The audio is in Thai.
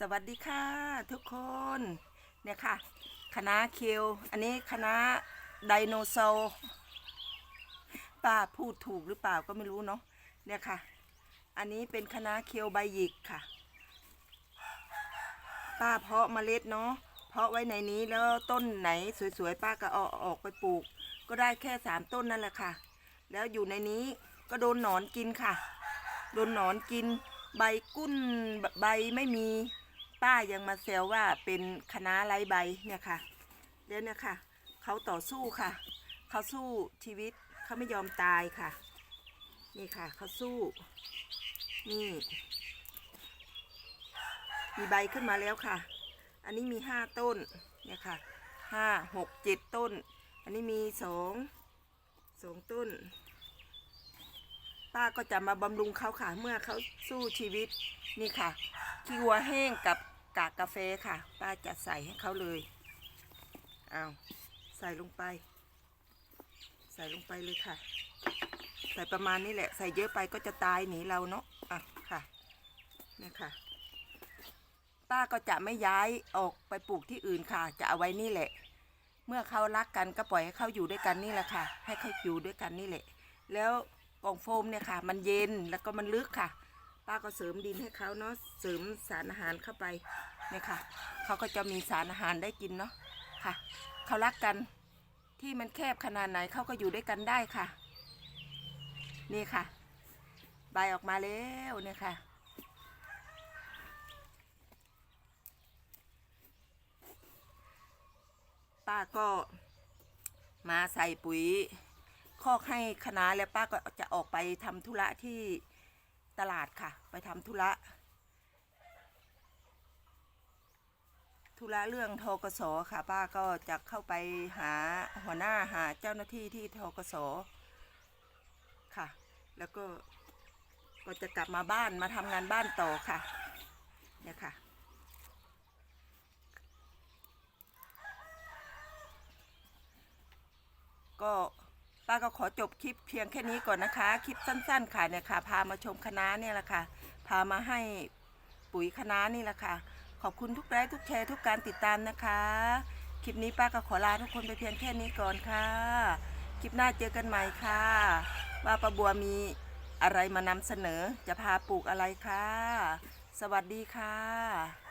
สวัสดีค่ะทุกคนเนี่ยค่ะคณะเคลอันนี้คณะไดโนเสาร์ป้าพูดถูกหรือเปล่าก็ไม่รู้เนาะเนี่ยค่ะ อันนี้เป็นคณะเคลใบหยิกค่ะ ป้าเพาะเมล็ดเนาะเพาะไว้ในนี้แล้วต้นไหนสวยๆป้าก็เอาออกไปปลูก ก็ได้แค่สามต้นนั่นแหละค่ะ แล้วอยู่ในนี้ก็โดนหนอนกินค่ะ โดนหนอนกิน ใบกุ้นใบไม่มี ป้ายังมาแซวว่าเป็นคณะไรใบเนี่ยค่ะแล้วเนี่ยค่ะเขาต่อสู้ค่ะ เขาสู้ชีวิตเขาไม่ยอมตายค่ะ นี่ค่ะเขาสู้นี่มีใบขึ้นมาแล้วค่ะ อันนี้มีห้าต้นเนี่ยค่ะห้าหกเจ็ดต้น อันนี้มีสองสองต้น ป้าก็จะมาบำรุงเขาค่ะ เมื่อเขาสู้ชีวิตนี่ค่ะขี้วัวแห้งกับกากกาแฟค่ะ ป้าจะใส่ให้เขาเลยเอาใส่ลงไป ใส่ลงไปเลยค่ะ ใส่ประมาณนี้แหละ ใส่เยอะไปก็จะตายหนีเราเนาะอะค่ะนี่ค่ะ ป้าก็จะไม่ย้ายออกไปปลูกที่อื่นค่ะ จะเอาไว้นี่แหละ เมื่อเขารักกันก็ปล่อยให้เขาอยู่ด้วยกันนี่แหละค่ะ ให้เขาอยู่ด้วยกันนี่แหละ แล้ว กล่องโฟมเนี่ยค่ะ มันเย็นแล้วก็มันลึกค่ะ ป้าก็เสริมดินให้เขาเนาะเสริมสารอาหารเข้าไปเนี่ยค่ะเขาก็จะมีสารอาหารได้กินเนาะค่ะเขารักกันที่มันแคบขนาดไหนเขาก็อยู่ด้วยกันได้ค่ะ นี่ค่ะ ใบออกมาแล้วเนี่ยค่ะป้าก็มาใส่ปุ๋ย คอกให้คณะแล้วป้าก็จะออกไปทำธุระที่ตลาดค่ะ ไปทำธุระธุระเรื่องทกสค่ะ ป้าก็จะเข้าไปหาหัวหน้าหาเจ้าหน้าที่ที่ทกสค่ะ แล้วก็ก็จะกลับมาบ้านมาทำงานบ้านต่อค่ะเนี่ยค่ะก็ ป้าก็ขอจบคลิปเพียงแค่นี้ก่อนนะคะ คลิปสั้นๆค่ะเนี่ยค่ะ พามาชมคณะเนี่ยแหละค่ะ พามาให้ปุ๋ยคณะนี่แหละค่ะ ขอบคุณทุกไลค์ทุกแชร์ทุกการติดตามนะคะ คลิปนี้ป้าก็ขอลาทุกคนไปเพียงแค่นี้ก่อนค่ะ คลิปหน้าเจอกันใหม่ค่ะ ว่าป้าบัวมีอะไรมานำเสนอจะพาปลูกอะไรค่ะ สวัสดีค่ะ